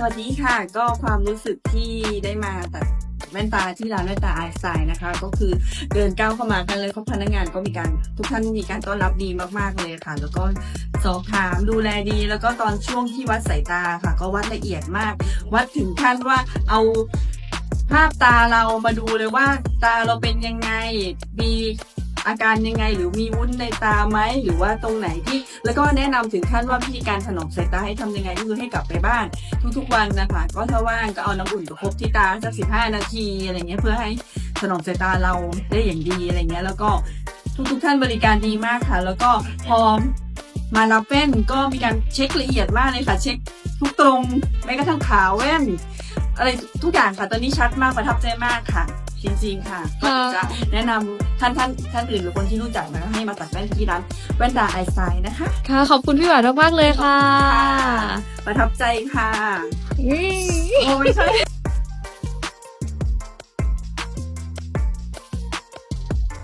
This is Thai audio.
สวัสดีค่ะ ก็ความรู้สึกที่ได้มาตัดแว่นตาที่ร้านแว่นตาไอสไตล์นะคะ ก็คือเดินก้าวเข้ามากันเลยเขาพนักงานก็มีการทุกท่านมีการต้อนรับดีมากๆเลยค่ะ แล้วก็สอบถามดูแลดี แล้วก็ตอนช่วงที่วัดสายตาค่ะ ก็วัดละเอียดมาก วัดถึงขั้นว่าเอาภาพตาเรามาดูเลยว่าตาเราเป็นยังไงมี อาการยังไง หรือมีวุ้นในตาไหมหรือว่าตรงไหนที่ แล้วก็แนะนำถึงขั้นว่าวิธีการถนอมสายตาให้ทำยังไงก็คือให้กลับไปบ้าน ทุกๆวันนะคะก็ถ้าว่างก็เอาน้ำอุ่นประคบที่ตาสักสิบห้านาทีอะไรเงี้ยเพื่อให้ถนอมสายตาเราได้อย่างดีอะไรเงี้ยแล้วก็ทุกๆท่านบริการดีมากค่ะ แล้วก็พร้อมารับแว่นก็มีการเช็คละเอียดมากเลยค่ะเช็คทุกตรงแม้กระทั่งขาแว่น อะไรทุกอย่างค่ะตอนนี้ชัดมากประทับใจมากค่ะ จริงๆค่ะก็ค่ะจะแนะนำท่านท่านท่านอื่นหรือคนที่รู้จักนะคะให้มาตัดแว่นที่ร้านแว่นตาไอสไตล์นะคะ ค่ะ ขอบคุณพี่หวานมากๆเลยค่ะประทับใจค่ะอืมโอ้ไม่ใช่